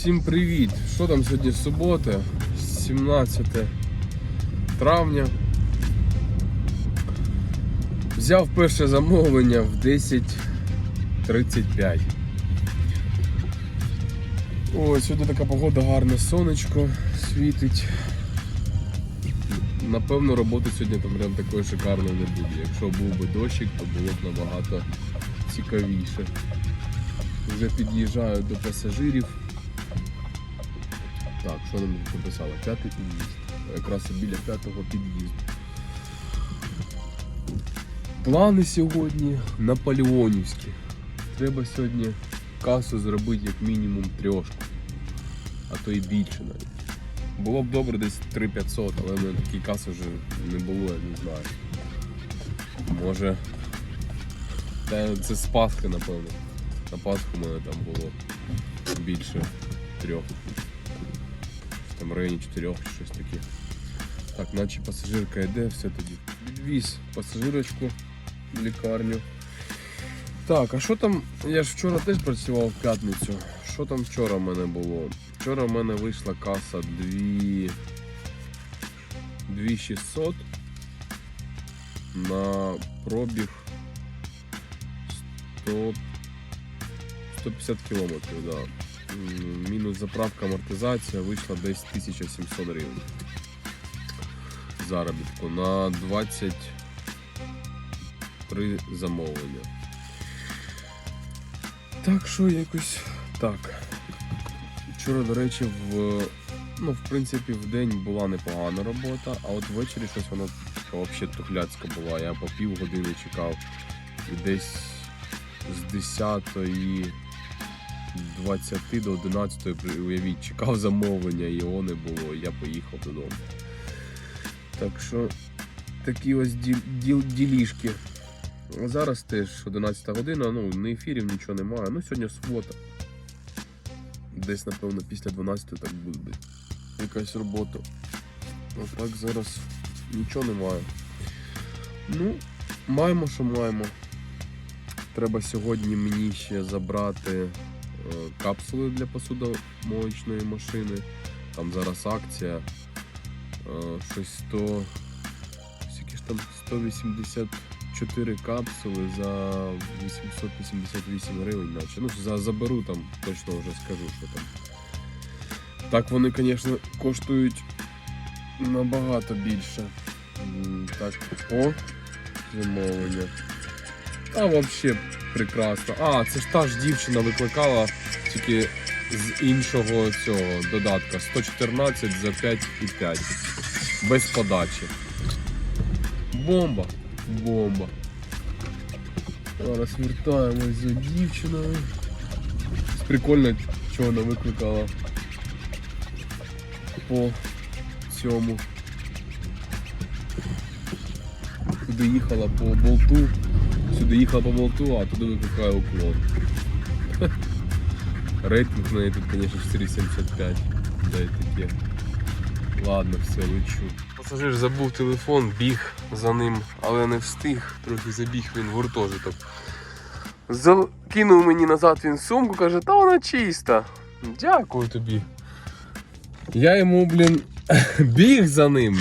всім привіт! Що там сьогодні субота, 17 травня. Взяв перше замовлення в 10.35. Ой, сьогодні така погода, гарне сонечко світить. Напевно, роботи сьогодні там прям такої шикарної не буде. Якщо був би дощик, то було б набагато цікавіше. Вже під'їжджаю до пасажирів. Так, що нам тут? П'ятий під'їзд. Якраз біля п'ятого під'їзду. Плани сьогодні наполеонівські. Треба сьогодні касу зробити як мінімум трьошку, а то і більше навіть. Було б добре десь 3500, але в мене такої каси вже не було, я не знаю. Може. Та це з Пасхи, напевно. На Пасху в мене там було більше трьох. Там в районі чотирьох чи щось таке. Так, наче пасажирка йде, все тоді. Відвіз пасажирочку в лікарню. Так, а що там? Я ж вчора теж працював в п'ятницю. Що там вчора в мене було? Вчора в мене вийшла каса 2... 2600 на пробіг 100... 150 кілометрів, да. Мінус заправка, амортизація вийшла десь 1700 гривень. Заробітку на 23 замовлення. Так що якось так. Вчора, до речі, в, ну, в принципі, в день була непогана робота, а от ввечері щось воно взагалі тухляцька була. Я по півгодини чекав і десь з 10 20 до 11 уявіть, чекав замовлення, його не було, я поїхав додому. Так що такі ось діл, діл, ділішки. Зараз теж 11 година, ну не ефірів, нічого немає. Ну сьогодні субота. Десь, напевно, після 12 так буде якась робота. А так зараз нічого немає. Ну, маємо, що маємо. Треба сьогодні мені ще забрати капсули для посудомоечної машини. Там зараз акція. Е, щось 100. Скільки ж там 184 капсули за 888 гривень, наче. Ну, за, заберу там, точно вже скажу, що там. Так вони, звісно, коштують набагато більше. Так, о, замовлення. А взагалі прекрасно. А, це ж та ж дівчина викликала тільки з іншого цього додатка. 114 за 5,5. Без подачі. Бомба. Бомба. Зараз вертаємось за дівчиною. Прикольно, що вона викликала по цьому. Туди їхала по болту. Сюди їхала по болту, а туди викликає уклон. Рейтинг в неї тут, звісно, 4,75. Дай таке. Ладно, все, лечу. Пасажир забув телефон, біг за ним, але не встиг. Трохи забіг він в гуртожиток. Закинув мені назад він сумку, каже, та вона чиста. Дякую тобі. Я йому, блін, біг за ним.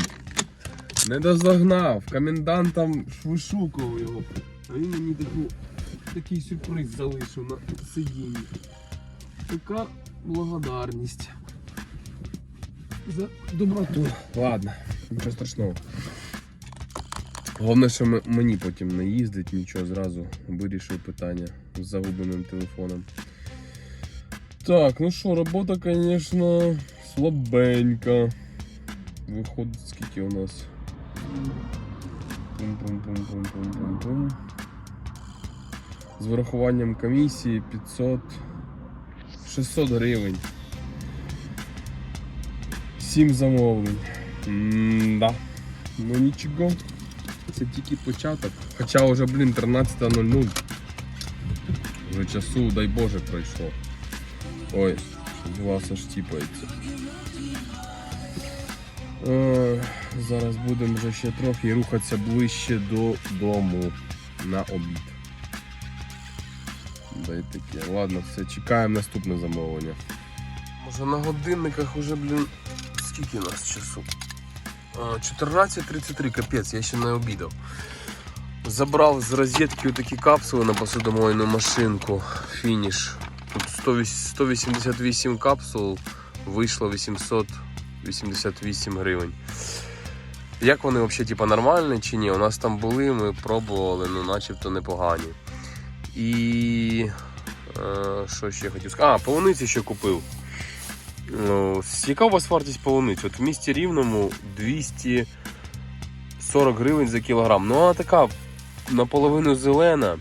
Не дозагнав. Комендант там вишукував його. А він мені таку, такий сюрприз залишив на сидінні. Така благодарність. За доброту. Ладно, нічого страшного. Головне, що мені потім не їздить, нічого зразу вирішив питання з загубленим телефоном. Так, ну що, робота, звісно, слабенька. Виходить, скільки у нас. Пум-пум-пум-пум-пум-пум-пум. З врахуванням комісії 500 600 гривень. 7 замовлень. М-да. Ну нічого. Це тільки початок. Хоча вже, блін, 13.00. Вже часу, дай Боже, пройшло. Ой, вас аж тіпається. Е, зараз будемо вже ще трохи рухатися ближче додому на обід. Дай таке. Ладно, все, чекаємо наступне замовлення. Може на годинниках уже, блін, скільки у нас часу? 14.33, капець, я ще не обідав. Забрав з розетки такі капсули на посудомойну машинку. Фініш. Тут 188 капсул, вийшло 888 гривень. Як вони взагалі типу, нормальні чи ні? У нас там були, ми пробували, ну начебто непогані. І е, що ще хотів сказати? А, полуниці ще купив. Ну, яка у вас вартість полуниці? От в місті Рівному 240 гривень за кілограм. Ну, вона така наполовину зелена.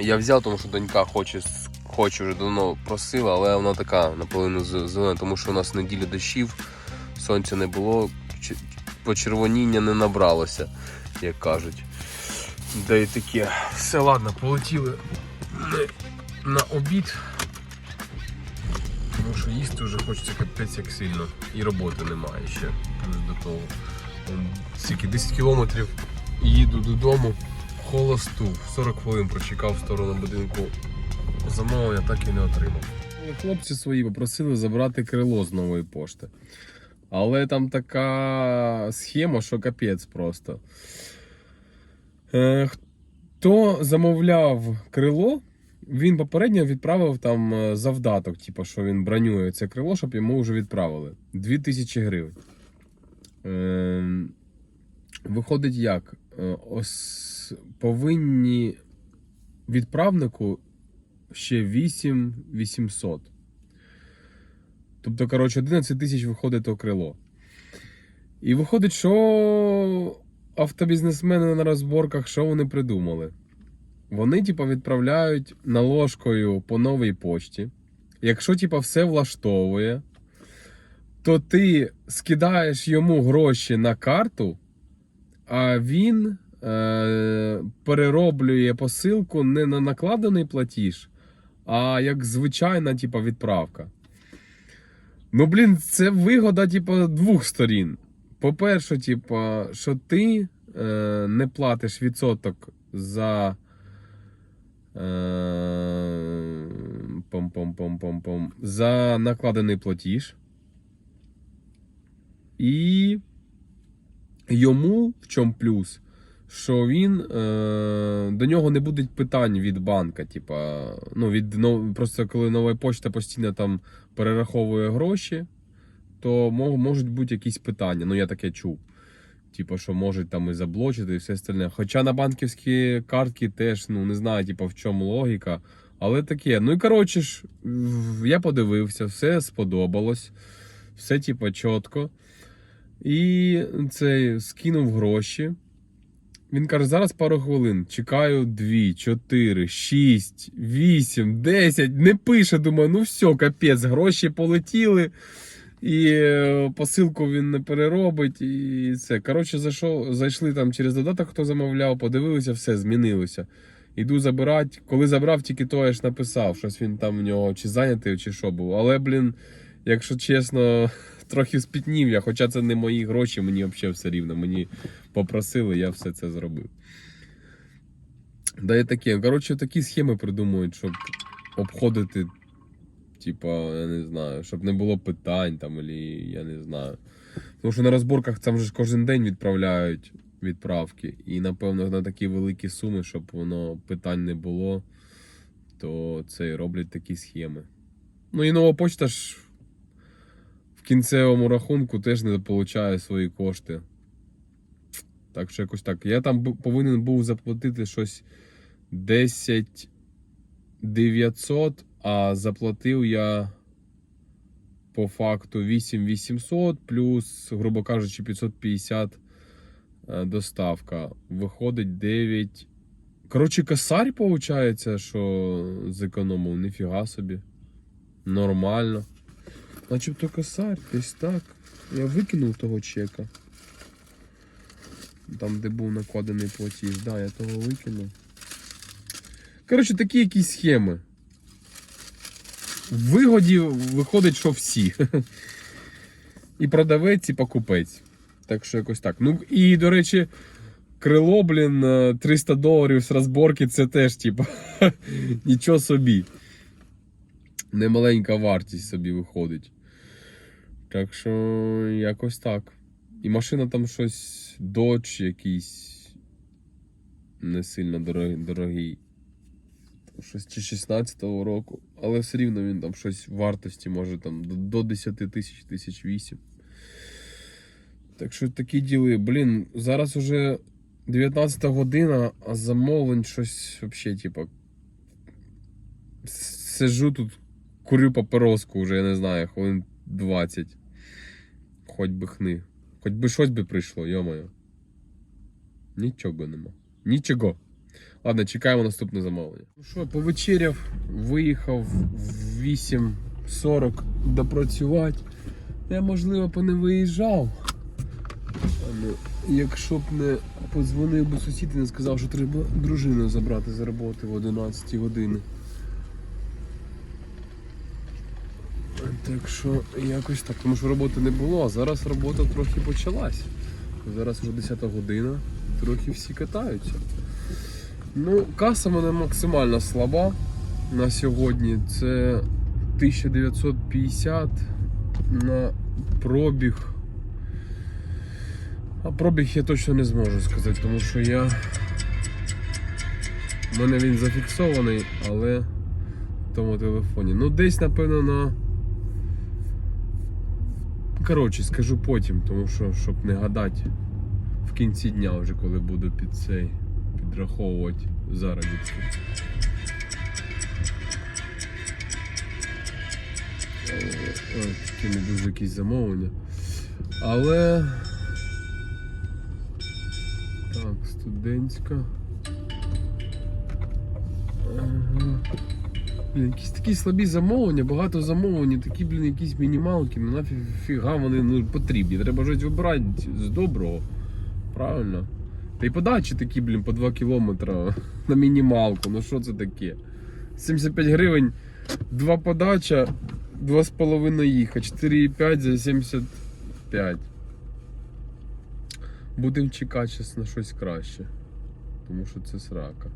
Я взяв, тому що донька хоче, хоче вже давно просила, але вона така наполовину зелена, тому що у нас неділя дощів, сонця не було, почервоніння не набралося, як кажуть. Да і таке. Все, ладно, полетіли на обід. Тому що їсти вже хочеться капець як сильно. І роботи немає ще. До того. Вон Стільки 10 кілометрів їду додому. Холосту. 40 хвилин прочекав в сторону будинку. Замовлення так і не отримав. Хлопці свої попросили забрати крило з нової пошти. Але там така схема, що капець просто. Е, хто замовляв крило, він попередньо відправив там е, завдаток, типу, що він бронює це крило, щоб йому вже відправили. 2000 гривень. Е, виходить як? Е, ос, повинні відправнику ще 8 800. Тобто, коротше, 11 тисяч виходить то крило. І виходить, що автобізнесмени на розборках, що вони придумали? Вони, типа, відправляють наложкою по новій пошті. Якщо, типа, все влаштовує, то ти скидаєш йому гроші на карту, а він е, перероблює посилку не на накладений платіж, а як звичайна, типа, відправка. Ну, блін, це вигода, типа, двох сторін. По-перше, типа, що ти е, не платиш відсоток за. Е, пом-пом-пом-пом-пом, за накладений платіж. І йому в чому плюс, що він е, до нього не буде питань від банка. Типа, ну, від, ну, просто коли нова пошта постійно там перераховує гроші, то мож, можуть бути якісь питання. Ну, я таке чув. Типу, що можуть там і заблочити, і все остальне. Хоча на банківські картки теж ну не знаю, типу, в чому логіка. Але таке. Ну і коротше ж, я подивився, все сподобалось, все, типу, чітко. І цей скинув гроші. Він каже: зараз пару хвилин. Чекаю 2, 4, 6, 8, 10. Не пише, думаю, ну все, капець, гроші полетіли. І е, посилку він не переробить, і це. Коротше, зайшов, зайшли там через додаток, хто замовляв, подивилися, все, змінилося. Іду забирати. Коли забрав, тільки то я ж написав, щось він там в нього чи зайнятий, чи що був. Але, блін, якщо чесно, трохи спітнів я, хоча це не мої гроші, мені взагалі все рівно. Мені попросили, я все це зробив. Да і таке. Коротше, такі схеми придумують, щоб обходити Типа, я не знаю, щоб не було питань там, або я не знаю. Тому що на розборках там же кожен день відправляють відправки. І, напевно, на такі великі суми, щоб воно питань не було, то це і роблять такі схеми. Ну і нова почта ж в кінцевому рахунку теж не получає свої кошти. Так що якось так. Я там повинен був заплатити щось 10 900, а заплатив я по факту 8800 плюс, грубо кажучи, 550 е, доставка. Виходить 9. Коротше, косарь, виходить, що зекономив, ніфіга собі. Нормально. Начебто косарь, десь так. Я викинув того чека. Там, де був накладений платіж. Да, я того викинув. Коротше, такі якісь схеми. Вигоді виходить, що всі. І продавець, і покупець. Так що якось так. Ну і, до речі, крило, блін, е, 300 доларів з розборки це теж, типа, нічого собі. немаленька вартість собі виходить. Так що якось так. І машина там щось Dodge якийсь не сильно дорогий. дорогий. Щось чи 16-го року, але все рівно він там щось в вартості може там до- до 10 тисяч, тисяч вісім. Так що такі діли. Блін, зараз уже 19 година, а замовлень щось взагалі, типа. Сижу тут, курю папироску вже, я не знаю, хвилин 20. Хоч би хни. Хоч би щось би прийшло, йомаю. Нічого нема. Нічого. Ладно, чекаємо наступне замовлення. Ну що, повечеряв, виїхав в 8.40 допрацювати. Я, можливо, б не виїжджав. Але якщо б не подзвонив би сусід і не сказав, що треба дружину забрати з роботи в 11 години. Так що якось так, тому що роботи не було, а зараз робота трохи почалась. Зараз вже 10 година, трохи всі катаються. Ну, каса мене максимально слаба на сьогодні. Це 1950 на пробіг. А пробіг я точно не зможу сказати, тому що я. У мене він зафіксований, але в тому телефоні. Ну, десь, напевно, на. Коротше, скажу потім, тому що, щоб не гадати в кінці дня, вже коли буду під цей підраховувати заробітки. Е, такі не дуже якісь замовлення. Але. Так, студентська. Блін, якісь такі слабі замовлення, багато замовлень, такі, блін, якісь мінімалки, ну нафіга вони ну, потрібні. Треба щось вибирати з доброго. Правильно? Та й подачі такі, блін, по 2 кілометри на мінімалку. Ну що це таке? 75 гривень, 2 подача, 2,5 їхати, 4,5 за 75. Будемо чекати на щось краще. Тому що це срака.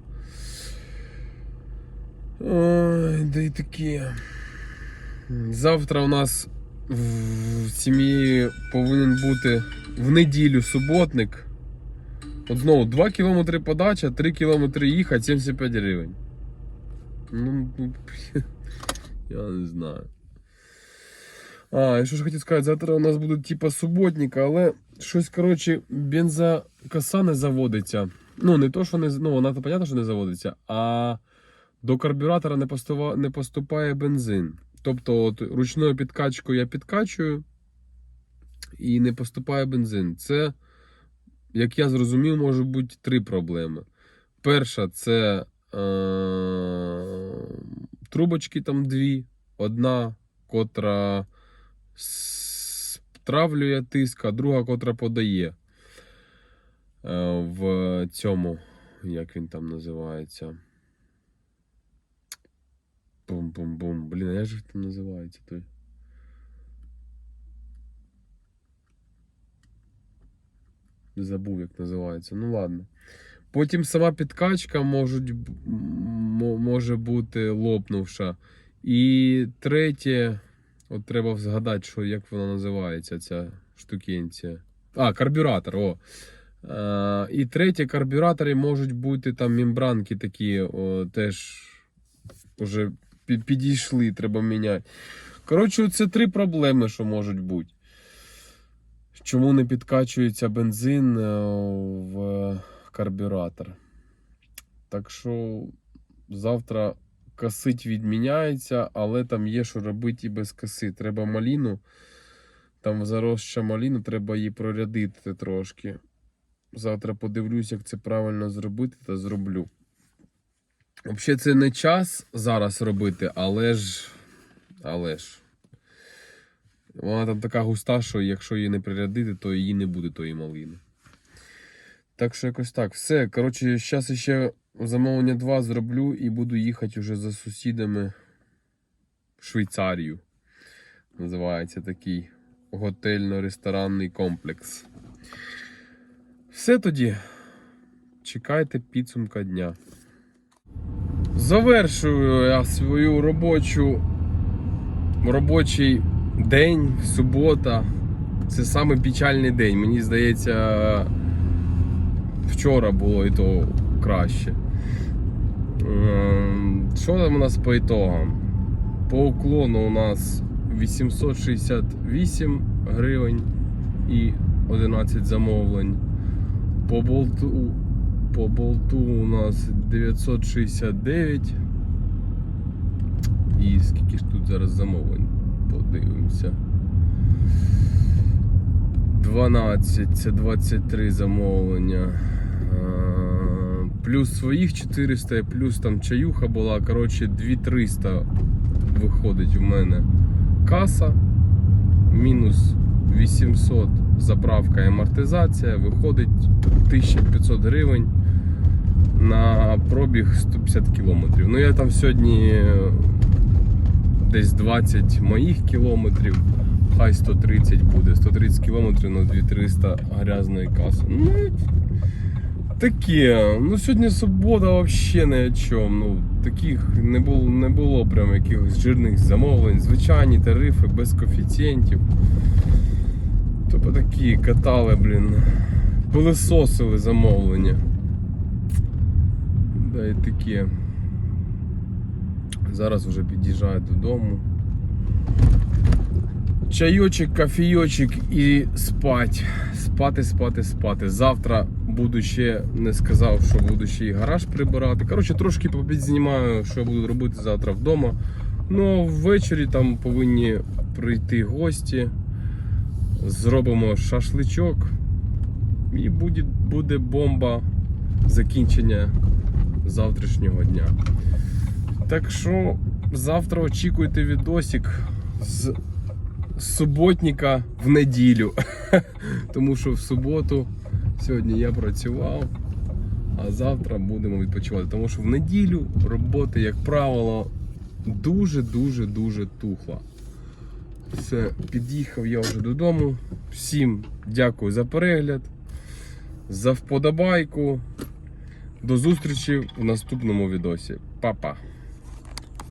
Ой, да й таке. Завтра у нас в сім'ї повинен бути в неділю суботник. От знову 2 кілометри подача, 3 кілометри їхати, 75 гривень. Ну, ну, я не знаю. А, і що ж хотів сказати, завтра у нас будуть типа суботника, але щось, коротше, бензокоса не заводиться. Ну, не то, що не. Ну, вона то понятно, що не заводиться, а до карбюратора не, постува, не поступає бензин. Тобто, от, ручною підкачкою я підкачую і не поступає бензин. Це, як я зрозумів, може бути три проблеми. Перша це е- трубочки там дві. Одна, котра стравлює тиск, а друга, котра подає е, в цьому, як він там називається. Бум-бум-бум. Блін, а як же там називається той? Забув, як називається. Ну ладно. Потім сама підкачка можуть, може бути лопнувша. І третє, от треба згадати, що, як вона називається, ця штукенція. А, карбюратор. о. Е, і третє, карбюратори можуть бути там мембранки такі, о, теж вже підійшли, треба міняти. Коротше, це три проблеми, що можуть бути. Чому не підкачується бензин е, в карбюратор? Так що завтра косить відміняється, але там є, що робити і без коси. Треба маліну. Там заросша маліна, треба її прорядити трошки. Завтра подивлюсь, як це правильно зробити, та зроблю. Взагалі, це не час зараз робити, але ж. Але ж. Вона там така густа, що якщо її не прирядити, то її не буде тої малини. Так що якось так. Все. Коротше, зараз ще замовлення 2 зроблю і буду їхати вже за сусідами в Швейцарію. Називається такий готельно-ресторанний комплекс. Все тоді. Чекайте підсумка дня. Завершую я свою робочу робочий день, субота. Це саме печальний день. Мені здається, вчора було і то краще. Ем, Що там у нас по ітогам? По уклону у нас 868 гривень і 11 замовлень. По болту, по болту у нас 969. І скільки ж тут зараз замовлень? Подивимося. 12, це 23 замовлення. Плюс своїх 400, плюс там чаюха була. Коротше, 2300 виходить в мене каса. Мінус 800 заправка і амортизація. Виходить 1500 гривень на пробіг 150 кілометрів. Ну я там сьогодні десь 20 моїх кілометрів. Хай 130 буде, 130 кілометрів на 2300 грязної каси. Ну, таке. Ну сьогодні субота взагалі не о чому. Ну, таких не було, не було прям якихось жирних замовлень. Звичайні тарифи без коефіцієнтів. Тобто такі катали, блін. Пилисосили замовлення. Да, і таке. Зараз вже під'їжджаю додому. Чайочок, кофійочок і спать. Спати, спати, спати. Завтра буду ще не сказав, що буду ще і гараж прибирати. Коротше, трошки підзнімаю, що буду робити завтра вдома. Ну, ввечері там повинні прийти гості. Зробимо шашличок. І буде, буде бомба закінчення завтрашнього дня. Так що завтра очікуйте відосик з суботника в неділю. Тому що в суботу сьогодні я працював, а завтра будемо відпочивати. Тому що в неділю роботи, як правило, дуже-дуже дуже тухла. Все, під'їхав я вже додому. Всім дякую за перегляд, за вподобайку. До зустрічі в наступному відосі. Па-па!